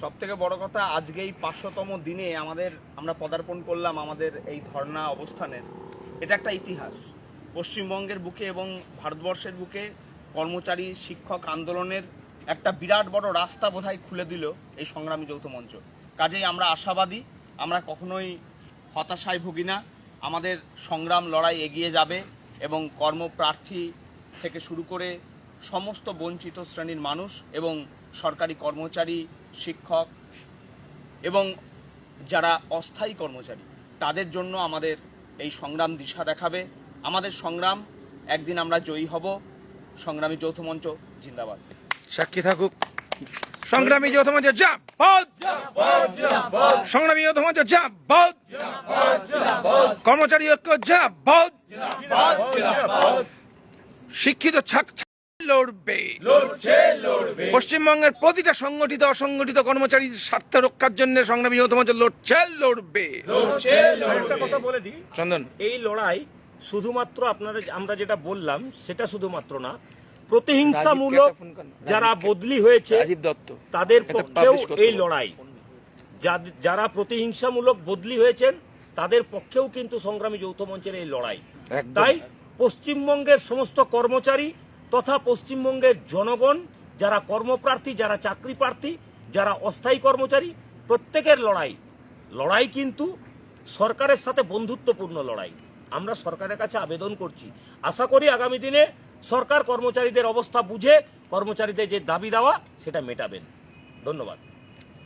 সব থেকে বড় কথা আজকে এই পাঁচশোতম দিনে আমাদের, আমরা পদার্পণ করলাম আমাদের এই ধর্ণা অবস্থানের। এটা একটা ইতিহাস। পশ্চিমবঙ্গের বুকে এবং ভারতবর্ষের বুকে কর্মচারী, শিক্ষক আন্দোলনের একটা বিরাট বড় রাস্তা বোধহয় খুলে দিল এই সংগ্রামী যৌথ মঞ্চ। কাজেই আমরা আশাবাদী, আমরা কখনোই হতাশায় ভুগি না। আমাদের সংগ্রাম লড়াই এগিয়ে যাবে এবং কর্মপ্রার্থী থেকে শুরু করে সমস্ত বঞ্চিত শ্রেণির মানুষ এবং সরকারি কর্মচারী, শিক্ষক এবং যারা অস্থায়ী কর্মচারী, তাদের জন্য আমাদের এই সংগ্রাম দিশা দেখাবে। আমাদের সংগ্রাম, একদিন আমরা জয়ী হব। সংগ্রামী যৌথ মঞ্চ, জিন্দাবাদ। সাক্ষী থাকুক। সংগ্রামী যৌথ মঞ্চ সংগ্রামী যৌথ মঞ্চ কর্মচারী ঐক্য শিক্ষিত ছাত্র লড়বে। লড়ছে লড়বে। পশ্চিমবঙ্গের প্রতিটা সংগঠিত অসংগঠিত কর্মচারী স্বার্থ রক্ষার জন্য সংগ্রামী যৌথ মঞ্চ লড়ছে লড়বে। একটা কথা বলে দিই। চন্দন। এই লড়াই শুধুমাত্র আপনারা আমরা যেটা বললাম সেটা শুধুমাত্র না প্রতিহিংসামূলক। যারা বদলি হয়েছে রাজীব দত্ত। তাদের পক্ষেও এই লড়াই। যারা প্রতিহিংসামূলক বদলি হয়েছেন তাদের পক্ষেও কিন্তু সংগ্রামী যৌথ মঞ্চের এই লড়াই। তাই পশ্চিমবঙ্গের সমস্ত কর্মচারী তথা পশ্চিমবঙ্গের জনগণ, যারা কর্মপ্রার্থী, যারা চাকরি প্রার্থী যারা অস্থায়ী কর্মচারী, প্রত্যেকের লড়াই। লড়াই কিন্তু সরকারের সাথে বন্ধুত্বপূর্ণ লড়াই। আমরা সরকারের কাছে আবেদন করছি। আশা করি আগামী দিনে সরকার কর্মচারীদের অবস্থা বুঝে কর্মচারীদের যে দাবি দেওয়া, সেটা মেটাবেন। ধন্যবাদ।